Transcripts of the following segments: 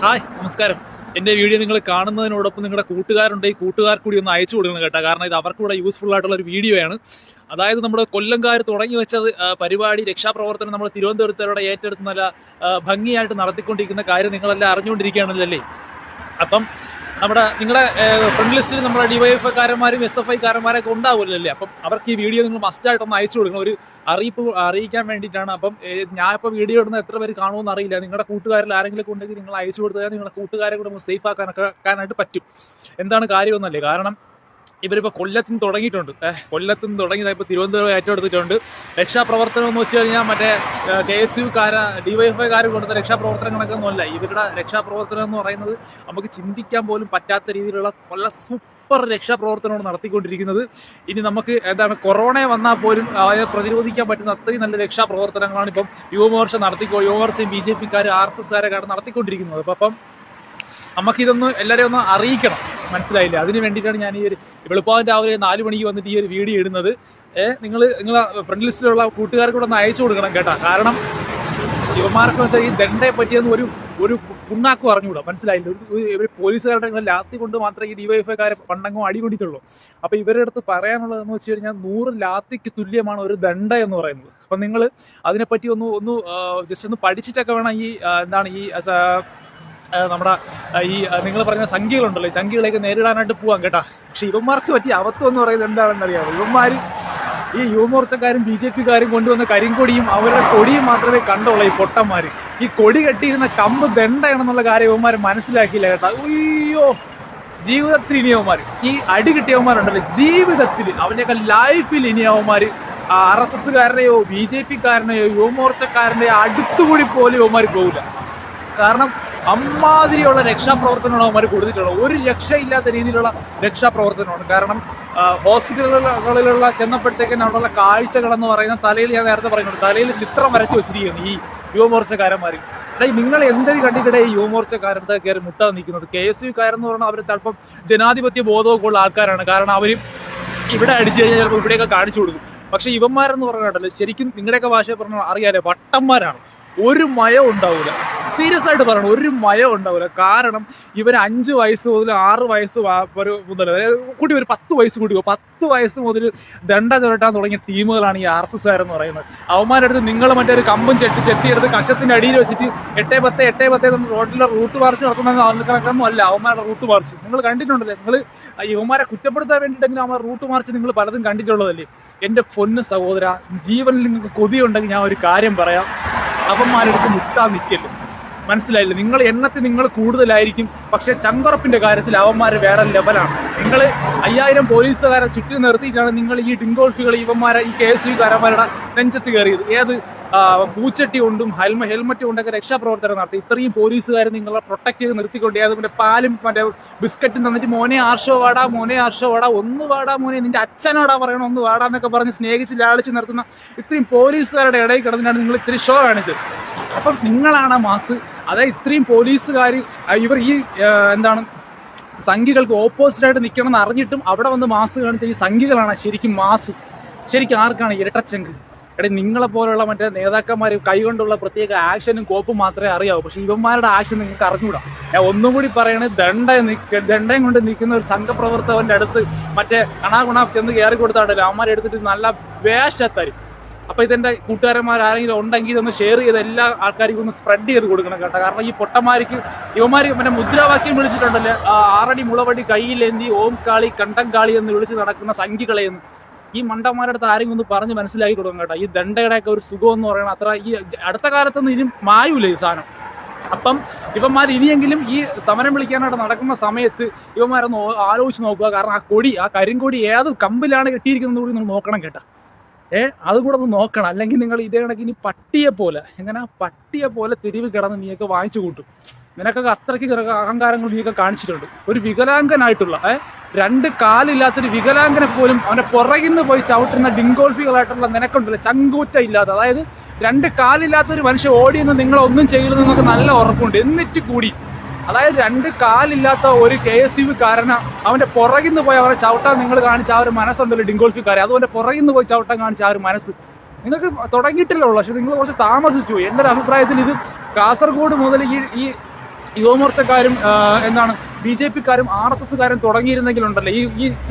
Hi നമസ്കാരം. എന്റെ video നിങ്ങൾ കാണുന്നതിനോടൊപ്പം നിങ്ങളുടെ കൂട്ടുകാരുണ്ട്. ഈ കൂട്ടുകാർക്ക് കൂടി ഒന്ന് അയച്ചു കൊടുക്കണം കേട്ടോ. കാരണം ഇത് അവർക്ക് കൂടെ യൂസ്ഫുൾ ആയിട്ടുള്ള ഒരു വീഡിയോ ആണ് അതായത് നമ്മുടെ കൊല്ലംകാർ തുടങ്ങി വെച്ച പരിപാടി രക്ഷാപ്രവർത്തനം നമ്മൾ തിരുവനന്തപുരത്തോടെ ഏറ്റെടുത്ത് നല്ല ഭംഗിയായിട്ട് നടത്തിക്കൊണ്ടിരിക്കുന്ന കാര്യം നിങ്ങളെല്ലാം അറിഞ്ഞുകൊണ്ടിരിക്കുകയാണല്ലോ അല്ലേ? അപ്പം നമ്മുടെ നിങ്ങളുടെ ഫ്രണ്ട് ലിസ്റ്റിൽ നമ്മുടെ ഡിവൈഎഫ്ഐക്കാരന്മാരും എസ് എഫ് ഐക്കാരന്മാരൊക്കെ ഉണ്ടാവുമല്ലോ അല്ലേ അപ്പം അവർക്ക് ഈ വീഡിയോ നിങ്ങൾ മസ്റ്റായിട്ടൊന്ന് അയച്ചു കൊടുക്കണം. ഒരു അറിയിപ്പ് അറിയിക്കാൻ വേണ്ടിയിട്ടാണ്. അപ്പം ഞാൻ ഇപ്പോൾ വീഡിയോ ഇടുന്ന എത്ര പേര് കാണുമെന്ന് അറിയില്ല. നിങ്ങളുടെ കൂട്ടുകാരിൽ ആരെങ്കിലും ഉണ്ടെങ്കിൽ നിങ്ങൾ അയച്ചു കൊടുത്താൽ നിങ്ങളുടെ കൂട്ടുകാരെ കൂടെ സേഫ് ആക്കാനൊക്കെ ആക്കാനായിട്ട് പറ്റും. എന്താണ് കാര്യമൊന്നല്ലേ? കാരണം ഇവരിപ്പോൾ കൊല്ലത്തുനിന്ന് തുടങ്ങിയിട്ടുണ്ട്. ഏഹ്, കൊല്ലത്തിൽ നിന്ന് തുടങ്ങിയത് ഇപ്പോൾ തിരുവനന്തപുരം ഏറ്റെടുത്തിട്ടുണ്ട്. രക്ഷാപ്രവർത്തനം എന്ന് വെച്ച് കഴിഞ്ഞാൽ മറ്റേ കെ എസ് യുക്കാര ഡിവൈഎഫ്ഐക്കാർ കൊടുത്ത രക്ഷാപ്രവർത്തനങ്ങളൊക്കെ ഇവരുടെ രക്ഷാപ്രവർത്തനം എന്ന് പറയുന്നത് നമുക്ക് ചിന്തിക്കാൻ പോലും പറ്റാത്ത രീതിയിലുള്ള കൊല്ല സൂപ്പർ രക്ഷാപ്രവർത്തനമാണ് നടത്തിക്കൊണ്ടിരിക്കുന്നത്. ഇനി നമുക്ക് എന്താണ് കൊറോണ വന്നാൽ പോലും അതായത് പ്രതിരോധിക്കാൻ പറ്റുന്ന അത്രയും നല്ല രക്ഷാപ്രവർത്തനങ്ങളാണ് ഇപ്പം യുവമോർച്ച നടത്തിക്കോ യുവമോർച്ചയും ബി ജെ പിക്കാർ ആർ എസ് എസ്കാരൊക്കെയാണ് നടത്തിക്കൊണ്ടിരിക്കുന്നത്. അപ്പം നമുക്കിതൊന്ന് എല്ലാവരെയും ഒന്ന് അറിയിക്കണം. മനസ്സിലായില്ലേ? അതിന് വേണ്ടിയിട്ടാണ് ഞാൻ ഈ ഒരു വെളുപ്പാവിന്റെ രാവിലെ നാല് മണിക്ക് വന്നിട്ട് ഈ ഒരു വീഡിയോ ഇടുന്നത്. നിങ്ങൾ നിങ്ങൾ ഫ്രണ്ട് ലിസ്റ്റിലുള്ള കൂട്ടുകാർക്ക് കൂടെ ഒന്ന് അയച്ചു കൊടുക്കണം കേട്ടോ. കാരണം യുവമാർക്ക് വെച്ചാൽ ഈ ദണ്ഡയെ പറ്റിയെന്ന് ഒരു ഒരു പുണ്ണാക്കും അറിഞ്ഞുകൂടാ മനസ്സിലായില്ല? ഒരു- പോലീസുകാരുടെ ലാത്തി കൊണ്ട് മാത്രമേ ഈ ഡിവൈഎഫ്ഐക്കാരെ പണ്ടങ്ങും അടി കൊണ്ടിട്ടുള്ളൂ അപ്പൊ ഇവരുടെ അടുത്ത് പറയാനുള്ളതെന്ന് വെച്ച് കഴിഞ്ഞാൽ നൂറ് ലാത്തിക്ക് തുല്യമാണ് ഒരു ദണ്ഡ എന്ന് പറയുന്നത്. അപ്പൊ നിങ്ങൾ അതിനെപ്പറ്റി ഒന്ന് ഒന്ന് ജസ്റ്റ് ഒന്ന് പഠിച്ചിട്ടൊക്കെ വേണം ഈ എന്താണ് ഈ നമ്മുടെ ഈ നിങ്ങൾ പറഞ്ഞ സംഖ്യകളുണ്ടല്ലോ ഈ സംഖ്യകളെയൊക്കെ നേരിടാനായിട്ട് പോവാം കേട്ടാ. പക്ഷെ ഇവന്മാർക്ക് പറ്റിയ അബദ്ധം എന്ന് പറയുന്നത് എന്താണെന്ന് അറിയാമോ ഇവന്മാര് ഈ യുവമോർച്ചക്കാരും ബി ജെ പിക്കാരും കൊണ്ടുവന്ന കരിങ്കൊടിയും അവരുടെ കൊടിയും മാത്രമേ കണ്ടുള്ളൂ ഈ പൊട്ടന്മാര്. ഈ കൊടി കെട്ടിയിരുന്ന കമ്പ് ദണ്ടയാണെന്നുള്ള കാര്യം ഇവന്മാർ മനസ്സിലാക്കിയില്ല കേട്ടാ. അയ്യോ ജീവിതത്തിൽ ഇനിയവന്മാർ ഈ അടി കിട്ടിയവന്മാരുണ്ടല്ലോ ജീവിതത്തിൽ അവന്റെയൊക്കെ ലൈഫിൽ ഇനിയവന്മാർ ആർ എസ് എസ്സുകാരനെയോ ബി ജെ പിക്കാരനെയോ യുവമോർച്ചക്കാരനെയോ അടുത്തുകൂടി പോലും ഇവന്മാർ പോകില്ല കാരണം അമ്മാതിരിയുള്ള രക്ഷാപ്രവർത്തനമാണ് അവന്മാർ കൊടുത്തിട്ടുള്ളത്. ഒരു രക്ഷയില്ലാത്ത രീതിയിലുള്ള രക്ഷാപ്രവർത്തനമാണ്. കാരണം ഹോസ്പിറ്റലുകളിലുള്ള ചെന്നപ്പോഴത്തേക്കും അവിടെയുള്ള കാഴ്ചകളെന്ന് പറയുന്ന തലയിൽ ഞാൻ നേരത്തെ പറയുന്നുണ്ട് തലയിൽ ചിത്രം വരച്ചു വെച്ചിരിക്കുന്നു ഈ യുവമോർച്ചക്കാരന്മാർ അല്ലെങ്കിൽ നിങ്ങൾ എന്തൊരു കണ്ടിട്ട് ഈ യുവമോർച്ചക്കാരുടെ കയറി മുട്ടാൻ നിൽക്കുന്നത്? കെ എസ് യുക്കാരെന്ന് പറഞ്ഞാൽ അവർ തൽപ്പം ജനാധിപത്യ ബോധമൊക്കെ ഉള്ള ആൾക്കാരാണ്. കാരണം അവർ ഇവിടെ അടിച്ചു കഴിഞ്ഞാൽ ചിലപ്പോൾ ഇവിടെയൊക്കെ കാണിച്ചു കൊടുക്കും. പക്ഷെ ഇവന്മാരെന്ന് പറഞ്ഞാൽ ശരിക്കും നിങ്ങളുടെയൊക്കെ ഭാഷ പറഞ്ഞാൽ അറിയാലേ വട്ടന്മാരാണ്. ഒരു മയം ഉണ്ടാവില്ല സീരിയസ് ആയിട്ട് പറയണം ഒരു മയം ഉണ്ടാവില്ല കാരണം ഇവർ അഞ്ച് വയസ്സ് മുതൽ ആറ് വയസ്സ് മുതൽ കൂട്ടി ഒരു പത്ത് വയസ്സ് കൂട്ടി പത്ത് വയസ്സ് മുതൽ ദണ്ഡ ചുരട്ടാൻ തുടങ്ങിയ ടീമുകളാണ് ഈ ആർ എസ് എസ് എന്ന് പറയുന്നത്. അവന്മാരുടെ അടുത്ത് നിങ്ങൾ മറ്റേ ഒരു കമ്പും ചെട്ടി ചെത്തിയെടുത്ത് കക്ഷത്തിന്റെ അടിയിൽ വെച്ചിട്ട് എട്ടേ പത്ത് എട്ടേ പത്തേ നമ്മൾ റോഡിലെ റൂട്ട് മാർച്ച് നടത്തുന്ന കണക്കൊന്നും അല്ല അവന്മാരുടെ റൂട്ട് മാർച്ച് നിങ്ങൾ കണ്ടിട്ടുണ്ടല്ലേ? നിങ്ങൾ ഇവന്മാരെ കുറ്റപ്പെടുത്താൻ വേണ്ടിയിട്ടെങ്കിലും അവന്മാർ റൂട്ട് മാർച്ച് നിങ്ങൾ പലതും കണ്ടിട്ടുള്ളതല്ലേ? എന്റെ പൊന്ന് സഹോദര ജീവനിൽ നിങ്ങൾക്ക് കൊതിയുണ്ടെങ്കിൽ ഞാൻ ഒരു കാര്യം പറയാം. അവന്മാരെടുത്ത് മുട്ടാൻ നിൽക്കല്ലോ മനസ്സിലായില്ല? നിങ്ങൾ എണ്ണത്തിൽ നിങ്ങൾ കൂടുതലായിരിക്കും. പക്ഷെ ചങ്കുറപ്പിന്റെ കാര്യത്തിൽ അവന്മാർ വേറെ ലെവലാണ് നിങ്ങൾ അയ്യായിരം പോലീസുകാരെ ചുറ്റി നിർത്തിയിട്ടാണ് നിങ്ങൾ ഈ ഡിങ്കോൾഫികൾ ഇവന്മാരെ ഈ കെ എസ് യുക്കാരന്മാരുടെ നെഞ്ചത്ത് കയറിയത്. ഏത് പൂച്ചട്ടി കൊണ്ടും ഹെൽമ ഹെൽമറ്റ് കൊണ്ടൊക്കെ രക്ഷാപ്രവർത്തനം നടത്തി. ഇത്രയും പോലീസുകാർ നിങ്ങളെ പ്രൊട്ടക്ട് ചെയ്ത് നിർത്തിക്കൊണ്ട് അതുപോലെ പാലും മറ്റേ ബിസ്ക്കറ്റും തന്നിട്ട് മോനെ ആർഷോ വാടാ മോനെ ആർഷോ വാടാ ഒന്ന് വാടാ മോനെ നിന്റെ അച്ഛനോടാ പറയണം ഒന്ന് വാടാ എന്നൊക്കെ പറഞ്ഞ് സ്നേഹിച്ച് ലാളിച്ച് നിർത്തുന്ന ഇത്രയും പോലീസുകാരുടെ ഇടയിൽ കിടന്നിട്ടാണ് നിങ്ങൾ ഇത്തിരി ഷോ കാണിച്ചത്. അപ്പം നിങ്ങളാണ് മാസ്. അതായത് ഇത്രയും പോലീസുകാർ ഇവർ ഈ എന്താണ് സംഖ്യകൾക്ക് ഓപ്പോസിറ്റായിട്ട് നിൽക്കണം എന്ന് അറിഞ്ഞിട്ടും അവിടെ വന്ന് മാസ് കാണിച്ച ഈ സംഖ്യകളാണ് ശരിക്കും മാസ്. ശരിക്കും ആർക്കാണ് ഇരട്ടച്ചങ്ക്? എടേ നിങ്ങളെ പോലുള്ള മറ്റേ നേതാക്കന്മാർ കൈകൊണ്ടുള്ള പ്രത്യേക ആക്ഷനും കോപ്പും മാത്രമേ അറിയാവൂ. പക്ഷെ ഇവന്മാരുടെ ആക്ഷൻ നിങ്ങൾക്ക് അറിഞ്ഞൂടാ. ഞാൻ ഒന്നും കൂടി പറയണേ ദണ്ട നിക്ക ദണ്ടയും കൊണ്ട് നിൽക്കുന്ന ഒരു സംഘപ്രവർത്തകന്റെ അടുത്ത് മറ്റേ കണാകുണ ചെന്ന് കയറി കൊടുത്താണ്ടല്ലോ. അവന്മാരെ എടുത്തിട്ട് നല്ല വേഷത്തരും. അപ്പൊ ഇതെന്റെ കൂട്ടുകാരന്മാർ ആരെങ്കിലും ഉണ്ടെങ്കിൽ ഇതൊന്ന് ഷെയർ ചെയ്ത് എല്ലാ ആൾക്കാർക്കും ഒന്ന് സ്പ്രെഡ് ചെയ്ത് കൊടുക്കണം കേട്ടോ. കാരണം ഈ പൊട്ടന്മാർക്ക് ഇവന്മാർ മറ്റേ മുദ്രാവാക്യം വിളിച്ചിട്ടുണ്ടല്ലേ. ആറടി മുളവടി കയ്യിലേന്തി ഓം കാളി കണ്ടം കാളി എന്ന് വിളിച്ച് നടക്കുന്ന സംഖ്യകളെ എന്ന് ഈ മണ്ടന്മാരുടെ അടുത്ത് ആരെങ്കിലും ഒന്ന് പറഞ്ഞ് മനസ്സിലാക്കി കൊടുക്കണം കേട്ടോ. ഈ ദണ്ഡയുടെ ഒക്കെ ഒരു സുഖം എന്ന് പറയുന്നത് അത്ര ഈ അടുത്ത കാലത്തൊന്നും ഇനി മായൂല ഈ സാധനം. അപ്പം ഇവന്മാർ ഇനിയെങ്കിലും ഈ സമരം വിളിക്കാനായിട്ട് നടക്കുന്ന സമയത്ത് ഇവന്മാരൊന്ന് ആലോചിച്ച് നോക്കുക. കാരണം ആ കൊടി ആ കരിങ്കൊടി ഏത് കമ്പിലാണ് കെട്ടിയിരിക്കുന്നത് കൂടി നിങ്ങൾ നോക്കണം കേട്ടോ. ഏ അതും കൂടെ ഒന്ന് നോക്കണം. അല്ലെങ്കിൽ നിങ്ങൾ ഇതേ കണക്ക് ഇനി പട്ടിയെ പോലെ എങ്ങനെ പട്ടിയെ പോലെ തിരിവ് കിടന്ന് നീയൊക്കെ വാങ്ങിച്ചു കൂട്ടും. നിനക്കൊക്കെ അത്രയ്ക്ക് അഹങ്കാരങ്ങൾ നീയൊക്കെ കാണിച്ചിട്ടുണ്ട്. ഒരു വികലാംഗനായിട്ടുള്ള ഏഹ് രണ്ട് കാലില്ലാത്തൊരു വികലാംഗനെ പോലും അവന്റെ പുറകിൽ നിന്ന് പോയി ചവിട്ടുന്ന ഡിങ്കോൾഫികളായിട്ടുള്ള നിനക്കുണ്ടല്ലോ ചങ്കൂറ്റ ഇല്ലാതെ അതായത് രണ്ട് കാലില്ലാത്തൊരു മനുഷ്യൻ ഓടിയെന്ന് നിങ്ങളൊന്നും ചെയ്യില്ലെന്ന് നിങ്ങൾക്ക് നല്ല ഉറപ്പുണ്ട്. എന്നിട്ട് കൂടി അതായത് രണ്ട് കാലില്ലാത്ത ഒരു കെ എസ് യു കാരന അവന്റെ പുറകിൽ നിന്ന് പോയി അവരെ ചവിട്ടാൻ നിങ്ങൾ കാണിച്ച ആ ഒരു മനസ്സുണ്ടല്ലോ ഡിങ്കോൾഫിക്കാരെ അതുകൊണ്ട് പുറകിൽ നിന്ന് പോയി ചവിട്ടാൻ കാണിച്ച ആ ഒരു മനസ്സ്. നിങ്ങൾക്ക് തുടങ്ങിയിട്ടില്ല ഉള്ളൂ. പക്ഷെ നിങ്ങൾ കുറച്ച് താമസിച്ചു എന്റെ ഒരു അഭിപ്രായത്തിൽ ഇത് കാസർഗോഡ് മുതൽ ഈ ഈ യുവമോർച്ചക്കാരും എന്താണ് ബി ജെ പിക്കാരും ആർ എസ് എസ്സുകാരും തുടങ്ങിയിരുന്നെങ്കിലുണ്ടല്ലോ ഈ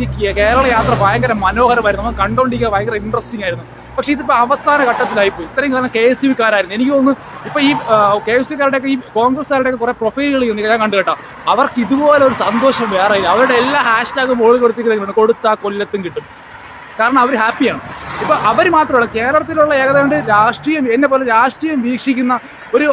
ഈ കേരള യാത്ര ഭയങ്കര മനോഹരമായിരുന്നു. നമ്മൾ കണ്ടോണ്ടിരിക്കാൻ ഭയങ്കര ഇൻട്രസ്റ്റിംഗ് ആയിരുന്നു. പക്ഷെ ഇതിപ്പോൾ അവസാന ഘട്ടത്തിലായിപ്പോയി. ഇത്രയും കാലം കെ എസ് യുക്കാരായിരുന്നു എനിക്ക് തോന്നുന്നു ഇപ്പൊ ഈ കെ എസ് യുക്കാരുടെയൊക്കെ ഈ കോൺഗ്രസ്സുകാരുടെയൊക്കെ കുറേ പ്രൊഫൈലുകൾ ഞാൻ കണ്ടു കേട്ടോ. അവർക്ക് ഇതുപോലെ ഒരു സന്തോഷം വേറെ ഇല്ല. അവരുടെ എല്ലാ ഹാഷ്ടാഗും മുകളിൽ കൊടുത്തിരിക്കുന്നുണ്ട് കൊടുത്താൽ കൊല്ലത്തും കിട്ടും. കാരണം അവർ ഹാപ്പിയാണ്. ഇപ്പോൾ അവർ മാത്രമല്ല കേരളത്തിലുള്ള ഏകദേശം രാഷ്ട്രീയം എന്നെ പോലെ രാഷ്ട്രീയം വീക്ഷിക്കുന്ന ഒരു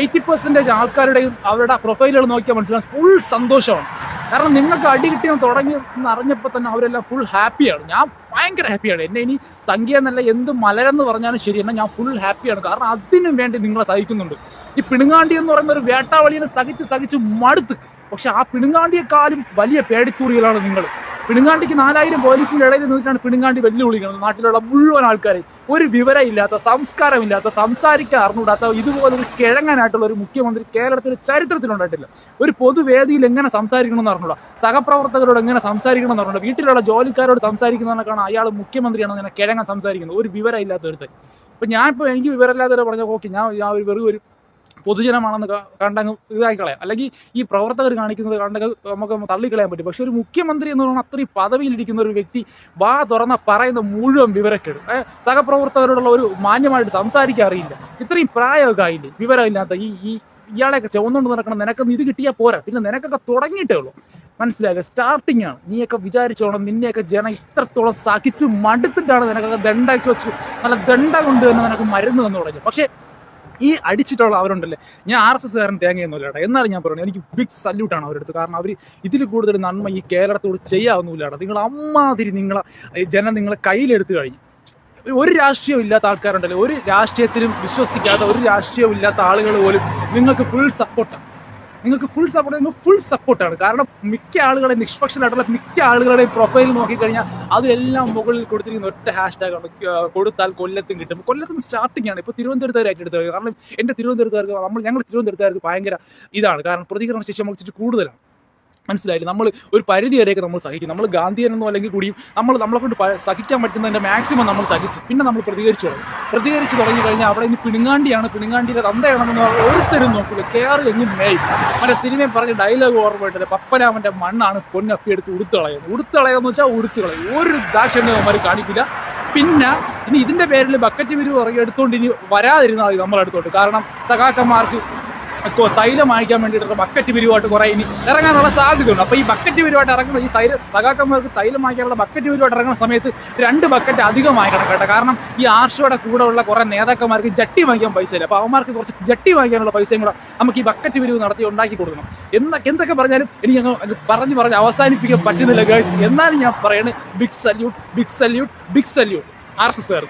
എയ്റ്റി പെർസെന്റേജ് ആൾക്കാരുടെയും അവരുടെ പ്രൊഫൈലുകൾ നോക്കിയാൽ മനസ്സിലാകും ഫുൾ സന്തോഷമാണ്. കാരണം നിങ്ങൾക്ക് അടി കിട്ടിയെന്ന് തുടങ്ങി എന്ന് അറിഞ്ഞപ്പോൾ തന്നെ അവരെല്ലാം ഫുൾ ഹാപ്പിയാണ് ഞാൻ ഭയങ്കര ഹാപ്പിയാണ് എന്നെ ഇനി സംഖ്യ എന്നല്ല എന്ത് മലരെന്ന് പറഞ്ഞാലും ശരിയല്ല ഞാൻ ഫുൾ ഹാപ്പിയാണ് കാരണം അതിനും വേണ്ടി നിങ്ങളെ സഹിക്കുന്നുണ്ട്. ഈ പിണുങ്ങാണ്ടി എന്ന് പറയുന്ന ഒരു വേട്ടാവളിയെ സഹിച്ച് സഹിച്ച് മടുത്ത്. പക്ഷെ ആ പിണുങ്ങാണ്ടിയെക്കാളും വലിയ പേടിത്തൂറികളാണ് നിങ്ങൾ. പിണുങ്ങാണ്ടിക്ക് നാലായിരം പോലീസിന്റെ ഇടയിൽ നിന്നിട്ടാണ് പിണുങ്ങാണ്ടി വെല്ലുവിളിക്കുന്നത്. നാട്ടിലുള്ള മുഴുവൻ ആൾക്കാരെ ഒരു വിവരമില്ലാത്ത സംസ്കാരമില്ലാത്ത സംസാരിക്കാൻ അറിഞ്ഞുകൂടാത്ത ഇതുപോലൊരു കിഴങ്ങനായിട്ടുള്ള ഒരു മുഖ്യമന്ത്രി കേരളത്തിൽ ചരിത്രത്തിലുണ്ടായിട്ടില്ല. ഒരു പൊതുവേദിയിൽ എങ്ങനെ സംസാരിക്കണം എന്ന് അറിഞ്ഞൂടാ സഹപ്രവർത്തകരോട് എങ്ങനെ സംസാരിക്കണം എന്ന് അറിഞ്ഞൂടാ വീട്ടിലുള്ള ജോലിക്കാരോട് സംസാരിക്കുന്നതിനൊക്കെയാണ് അയാൾ മുഖ്യമന്ത്രിയാണ് ഇങ്ങനെ കിഴങ്ങൻ സംസാരിക്കുന്നത് ഒരു വിവരമില്ലാത്ത ഒരുത്തൻ. ഞാൻ ഇപ്പൊ എനിക്ക് വിവരമില്ലാത്തവരെ പറഞ്ഞ ഓക്കെ ഞാൻ ഒരു വെറും ഒരു പൊതുജനമാണെന്ന് കണ്ടങ്ങ് ഇതായി കളയാം അല്ലെങ്കിൽ ഈ പ്രവർത്തകർ കാണിക്കുന്നത് കണ്ടങ്ങ് നമുക്ക് തള്ളിക്കളയാൻ പറ്റും. പക്ഷെ ഒരു മുഖ്യമന്ത്രി എന്ന് പറഞ്ഞാൽ അത്രയും പദവിയിലിരിക്കുന്ന ഒരു വ്യക്തി വാ തുറന്ന പറയുന്ന മുഴുവൻ വിവരക്കേട്. സഹപ്രവർത്തകരോടുള്ള ഒരു മാന്യമായിട്ട് സംസാരിക്കാൻ അറിയില്ല. ഇത്രയും പ്രായമൊക്കെ ആയില്ലേ വിവരമില്ലാത്ത ഈ ഈ ഇയാളെയൊക്കെ ചുവന്നുകൊണ്ട് നടക്കണം നിനക്കൊന്ന് ഇത് കിട്ടിയാൽ പോരാ. പിന്നെ നിനക്കൊക്കെ തുടങ്ങിയിട്ടേ ഉള്ളൂ. മനസ്സിലാക്കുക സ്റ്റാർട്ടിംഗ് ആണ്. നീയൊക്കെ വിചാരിച്ചോണം നിന്നെയൊക്കെ ജനം ഇത്രത്തോളം സഹിച്ച് മടുത്തിട്ടാണ് നിനക്കൊക്കെ ദണ്ടാക്കി വെച്ച് നല്ല ദണ്ട കൊണ്ട് തന്നെ നിനക്ക് മരുന്ന് തന്നു തുടങ്ങി പക്ഷേ ഈ അടിച്ചിട്ടുള്ള അവരുണ്ടല്ലേ? ഞാൻ ആർ എസ് എസ് കാരൻ തേങ്ങയൊന്നുമില്ല കേട്ടോ എന്നാലും ഞാൻ പറയുന്നത് എനിക്ക് ബിഗ് സല്യൂട്ടാണ് അവരെടുത്ത് കാരണം അവർ ഇതിൽ കൂടുതൽ നന്മ ഈ കേരളത്തോട് ചെയ്യാവുന്നില്ല കേട്ടോ നിങ്ങൾ അമ്മാതിരി നിങ്ങളെ ജനം നിങ്ങളെ കയ്യിലെടുത്ത് കഴിഞ്ഞു. ഒരു രാഷ്ട്രീയം ഇല്ലാത്ത ആൾക്കാരുണ്ടല്ലോ? ഒരു രാഷ്ട്രീയത്തിലും വിശ്വസിക്കാത്ത ഒരു രാഷ്ട്രീയം ഇല്ലാത്ത ആളുകൾ പോലും നിങ്ങൾക്ക് ഫുൾ സപ്പോർട്ടാണ് നിങ്ങൾക്ക് ഫുൾ സപ്പോർട്ട് നിങ്ങൾ ഫുൾ സപ്പോർട്ടാണ് കാരണം മിക്ക ആളുകളെ നിഷ്പക്ഷരായിട്ടുള്ള മിക്ക ആളുകളുടെയും പ്രൊഫൈൽ നോക്കിക്കഴിഞ്ഞാൽ അതിലെല്ലാം മുകളിൽ കൊടുത്തിരിക്കുന്ന ഒറ്റ ഹാഷ്ടാഗ് ആണ്. കൊടുത്താൽ കൊല്ലത്തും കിട്ടും. കൊല്ലത്തിന് സ്റ്റാർട്ടിംഗ് ആണ്. ഇപ്പോൾ തിരുവനന്തപുരത്തുകാരായിട്ട് എടുത്തത് കാരണം എന്റെ തിരുവനന്തപുരത്തുകാർക്ക് നമ്മൾ ഞങ്ങൾ തിരുവനന്തപുരത്തുകാർക്ക് ഭയങ്കര ഇതാണ്. കാരണം പ്രതികരണ ശേഷി നമുക്ക് കൂടുതലാണ്. മനസ്സിലായില്ല? നമ്മൾ ഒരു പരിധി വരെയൊക്കെ നമ്മൾ സഹിക്കും. നമ്മൾ ഗാന്ധിയനെന്നോ അല്ലെങ്കിൽ കൂടിയും നമ്മൾ നമ്മളെ കൊണ്ട് സഹിക്കാൻ പറ്റുന്നതിന്റെ മാക്സിമം നമ്മൾ സഹിച്ചു. പിന്നെ നമ്മൾ പ്രതികരിച്ചു തുടങ്ങി. പ്രതികരിച്ച് തുടങ്ങി കഴിഞ്ഞാൽ അവിടെ ഇനി പിണുങ്ങാണ്ടിയാണ്. പിണുങ്ങാണ്ടിയുടെ തന്തയാണെന്ന് ഓരോരുത്തരും നോക്കില്ല കയറി എങ്ങും മേയ്. മറ്റേ സിനിമയിൽ പറഞ്ഞ ഡയലോഗ് ഓർമ്മയിട്ടില്ല പപ്പനാമന്റെ മണ്ണാണ് പൊന്നപ്പി എടുത്ത് ഉടുത്തളയുന്നത് ഉടുത്ത് കളയെന്ന് വെച്ചാൽ ഉടുത്ത് ഒരു ദാക്ഷിണ്യവന്മാർ കാണിക്കില്ല. പിന്നെ ഇനി ഇതിന്റെ പേരിൽ ബക്കറ്റ് വിരിവ് ഇറങ്ങി എടുത്തുകൊണ്ട് ഇനി വരാതിരുന്നാൽ നമ്മൾ അടുത്തോട്ട്. കാരണം സഖാക്കന്മാർക്ക് തൈലം വാങ്ങിക്കാൻ വേണ്ടിയിട്ടുള്ള ബക്കറ്റ് പിരിവായിട്ട് കുറെ ഇനി ഇറങ്ങാനുള്ള സാധ്യതയുണ്ട്. അപ്പോൾ ഈ ബക്കറ്റ് പിരിവായിട്ട് ഇറങ്ങുന്ന ഈ തൈല സഖാക്കന്മാർക്ക് തൈലം വാങ്ങിക്കാനുള്ള ബക്കറ്റ് പിരിവായിട്ട് ഇറങ്ങുന്ന സമയത്ത് രണ്ട് ബക്കറ്റ് അധികം വാങ്ങിക്കണം കേട്ടോ. കാരണം ഈ ആർഷയുടെ കൂടെ ഉള്ള കുറെ നേതാക്കന്മാർക്ക് ജട്ടി വാങ്ങിക്കാൻ പൈസ ഇല്ല. അപ്പൊ അവന്മാർക്ക് കുറച്ച് ജട്ടി വാങ്ങിക്കാനുള്ള പൈസയും കൂടെ നമുക്ക് ഈ ബക്കറ്റ് പിരിവ് നടത്തി ഉണ്ടാക്കി കൊടുക്കണം. എന്നൊക്കെ എന്തൊക്കെ പറഞ്ഞാലും എനിക്ക് അങ്ങ് പറഞ്ഞു പറഞ്ഞ് പറഞ്ഞ് അവസാനിപ്പിക്കാൻ പറ്റുന്നില്ല ഗേൾസ് എന്നാലും ഞാൻ പറയണേ big salute big salute big salute R S S